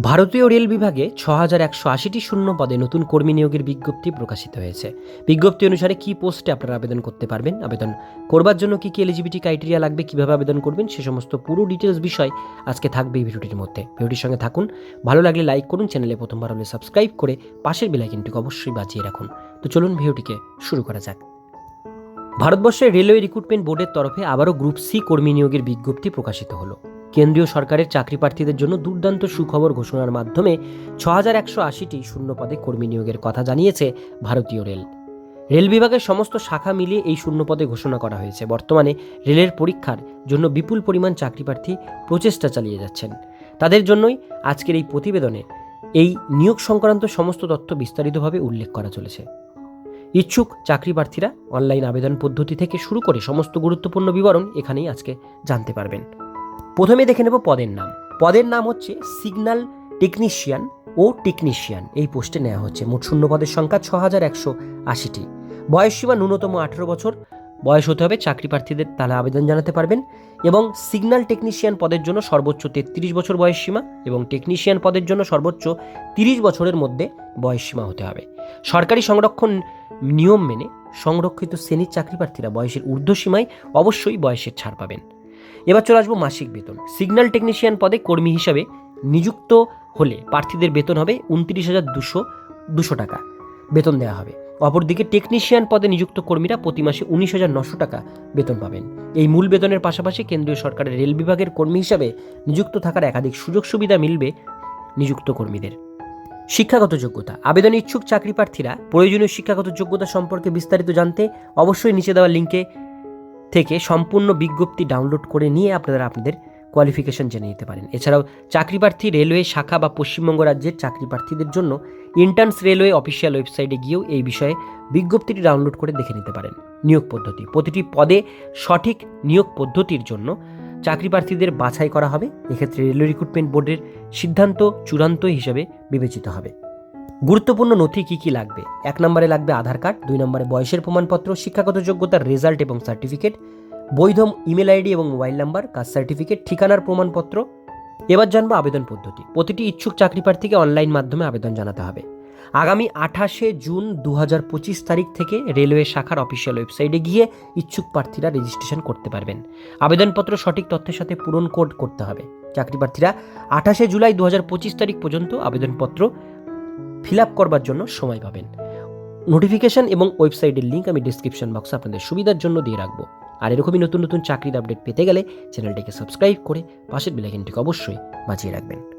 ভারতীয় রেল বিভাগে ছ হাজার একশো আশিটি শূন্য পদে নতুন কর্মী নিয়োগের বিজ্ঞপ্তি প্রকাশিত হয়েছে। বিজ্ঞপ্তি অনুসারে কি পোস্টে আপনারা আবেদন করতে পারবেন? আবেদন করবার জন্য কি কি এলিজিবিলিটি ক্রাইটেরিয়া লাগবে? কীভাবে আবেদন করবেন? সে সমস্ত পুরো ডিটেলস বিষয় আজকে থাকবে এই ভিডিওটির মধ্যে। ভিডিওটির সঙ্গে থাকুন। ভালো লাগলে লাইক করুন চ্যানেলে প্রথমবার হলে সাবস্ক্রাইব করে পাশের বেলাইকিনটিকে অবশ্যই বাজিয়ে রাখুন। তো চলুন ভিডিওটিকে শুরু করা যাক। ভারতবর্ষের রেলওয়ে রিক্রুটমেন্ট বোর্ডের তরফে আবারও গ্রুপ সি কর্মী নিয়োগের বিজ্ঞপ্তি প্রকাশিত হলো। কেন্দ্রীয় সরকারের চাকরি প্রার্থীদের জন্য দুর্দান্ত সুখবর ঘোষণার মাধ্যমে ছ হাজার একশো আশিটি শূন্যপদে কর্মী নিয়োগের কথা জানিয়েছে ভারতীয় রেল। রেল বিভাগের সমস্ত শাখা মিলিয়ে এই শূন্যপদে ঘোষণা করা হয়েছে। বর্তমানে রেলের পরীক্ষার জন্য বিপুল পরিমাণ চাকরি প্রার্থী প্রচেষ্টা চালিয়ে যাচ্ছেন। তাদের জন্যই আজকের এই প্রতিবেদনে এই নিয়োগ সংক্রান্ত সমস্ত তথ্য বিস্তারিতভাবে উল্লেখ করা চলেছে। ইচ্ছুক চাকরি প্রার্থীরা অনলাইন আবেদন পদ্ধতি থেকে শুরু করে সমস্ত গুরুত্বপূর্ণ বিবরণ এখানেই আজকে জানতে পারবেন। প্রথমে দেখে নেব পদের নাম। পদের নাম হচ্ছে সিগন্যাল টেকনিশিয়ান ও টেকনিশিয়ান এই পোস্টে নেওয়া হচ্ছে। মোট শূন্য পদের সংখ্যা ছ হাজার একশো আশিটি। বয়সসীমা ন্যূনতম আঠেরো বছর। বয়স হতে হবে চাকরি প্রার্থীদের তাহলে আবেদন জানাতে পারবেন এবং সিগন্যাল টেকনিশিয়ান পদের জন্য সর্বোচ্চ তেত্রিশ বছর বয়সসীমা এবং টেকনিশিয়ান পদের জন্য সর্বোচ্চ তিরিশ বছরের মধ্যে বয়সসীমা হতে হবে। সরকারি সংরক্ষণ নিয়ম মেনে সংরক্ষিত শ্রেণির চাকরি প্রার্থীরা বয়সের ঊর্ধ্বসীমায় অবশ্যই বয়সের ছাড় পাবেন। এবার চলে আসব মাসিক বেতন। সিগন্যাল টেকনিশিয়ান পদে কর্মী হিসাবে নিযুক্ত হলে প্রার্থীদের বেতন হবে উনত্রিশ হাজার দুশো দুশো টাকা বেতন দেওয়া হবে। অপরদিকে টেকনিশিয়ান পদে নিযুক্ত কর্মীরা প্রতি মাসে উনিশ হাজার নশো টাকা বেতন পাবেন। এই মূল বেতনের পাশাপাশি কেন্দ্রীয় সরকারের রেল বিভাগের কর্মী হিসাবে নিযুক্ত থাকার একাধিক সুযোগ সুবিধা মিলবে নিযুক্ত কর্মীদের। শিক্ষাগত যোগ্যতা। আবেদন ইচ্ছুক চাকরি প্রার্থীরা প্রয়োজনীয় শিক্ষাগত যোগ্যতা সম্পর্কে বিস্তারিত জানতে অবশ্যই নিচে দেওয়া লিঙ্কে থেকে সম্পূর্ণ বিজ্ঞপ্তি ডাউনলোড করে নিয়ে আপনারা আপনাদের কোয়ালিফিকেশন জেনে নিতে পারেন। এছাড়াও চাকরি প্রার্থী রেলওয়ে শাখা বা পশ্চিমবঙ্গ রাজ্যের চাকরি প্রার্থীদের জন্য ইন্টার্নস রেলওয়ে অফিসিয়াল ওয়েবসাইটে গিয়েও এই বিষয়ে বিজ্ঞপ্তিটি ডাউনলোড করে দেখে নিতে পারেন। নিয়োগ পদ্ধতি, প্রতিটি পদে সঠিক নিয়োগ পদ্ধতির জন্য চাকরি প্রার্থীদের বাছাই করা হবে। এক্ষেত্রে রেলওয়ে রিক্রুটমেন্ট বোর্ডের সিদ্ধান্ত চূড়ান্ত হিসাবে বিবেচিত হবে। গুরুত্বপূর্ণ নথি কী কী লাগবে? এক নম্বরে লাগবে আধার কার্ড, দুই নম্বরে বয়সের প্রমাণপত্র, শিক্ষাগত যোগ্যতার রেজাল্ট এবং সার্টিফিকেট বৈধ ইমেল আইডি এবং মোবাইল নাম্বার, কাস্ট সার্টিফিকেট, ঠিকানার প্রমাণপত্র। এবার জানব আবেদন পদ্ধতি। প্রতিটি ইচ্ছুক চাকরি প্রার্থীকে অনলাইন মাধ্যমে আবেদন জানাতে হবে। আগামী আঠাশে জুন দু পঁচিশ তারিখ থেকে রেলওয়ে শাখার অফিসিয়াল ওয়েবসাইটে গিয়ে ইচ্ছুক প্রার্থীরা রেজিস্ট্রেশন করতে পারবেন। আবেদনপত্র সঠিক তথ্যের সাথে পূরণ কোড করতে হবে। চাকরি প্রার্থীরা আঠাশে জুলাই দু হাজার পঁচিশ তারিখ পর্যন্ত আবেদনপত্র ফিল আপ করবার জন্য সময় পাবেন। নোটিফিকেশন এবং ওয়েবসাইটের লিঙ্ক আমি ডিসক্রিপশন বক্সে আপনাদের সুবিধার জন্য দিয়ে রাখব। আর এরকমই নতুন নতুন চাকরির আপডেট পেতে গেলে চ্যানেলটিকে সাবস্ক্রাইব করে পাশের বেলাইকনটিকে অবশ্যই বাঁচিয়ে রাখবেন।